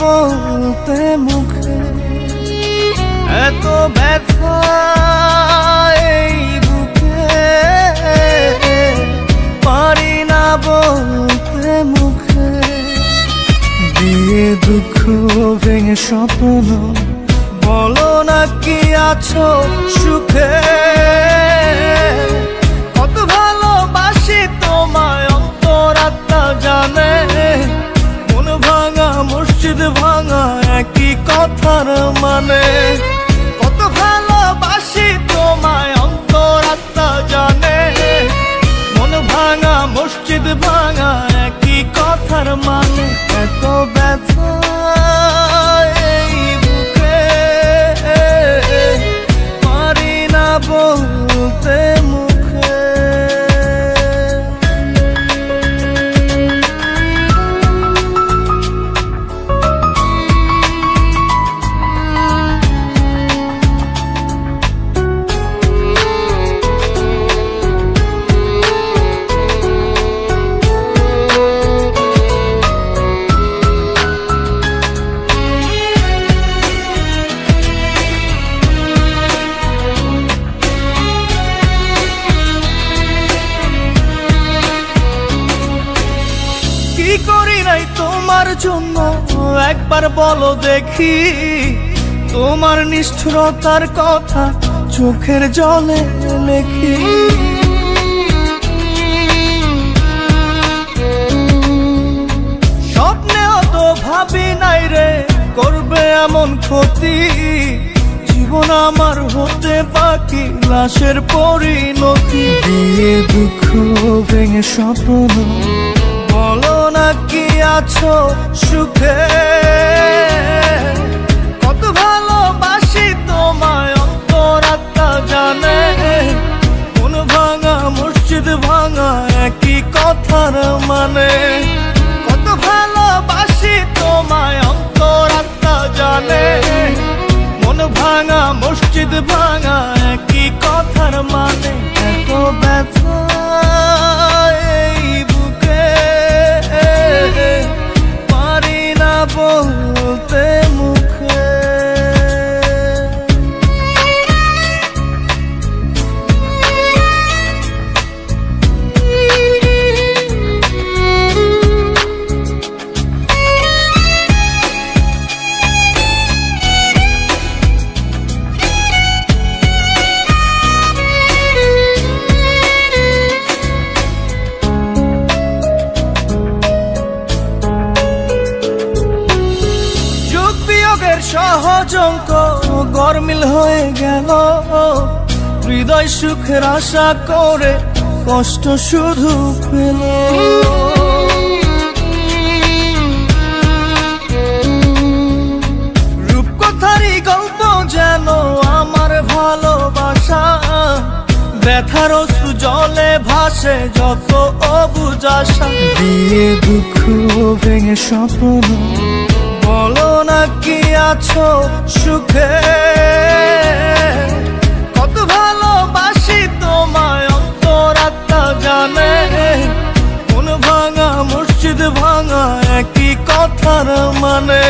বলতে মুখে। এত ব্যথা এই বুকে। পারি না বলতে মুখে। দিয়ে দুঃখ ভেঙে স্বপ্ন। বলো না কি আছো সুখে। কত ভালোবাসি তোমায় কথার মানে জন্য একবার বলো দেখি, তোমার নিষ্ঠুরতার কথা চোখের জলে লেখি। স্বপ্নেও তো ভাবি নাই রে, করবে এমন ক্ষতি। জীবন আমার হতে বাকি, লাশের পরিণতি। দিয়ে দুঃখ ভেঙে স্বপ্ন, বলো আছো সুখে। কত ভালোবাসি তোমায় অন্তরাত্মা জানে। কোন ভাঙা মসজিদ ভাঙা একই কথার মানে। সহজ অঙ্ক, গরমিল হয়ে গেল। হৃদয় সুখের আশা করে কষ্ট শুধু পেল। রূপকথারই গল্প যেন আমার ভালোবাসা। ব্যথার অশ্রু জলে ভাসে যত অবুজ আশা। দিয়ে দুঃখ ভেঙে স্বপ্ন। বলো না কি আছো সুখে? কত ভালোবাসি তোমায় অন্তরাত্মা জানে। কোন ভাঙা মসজিদ ভাঙা, একই কথার মানে।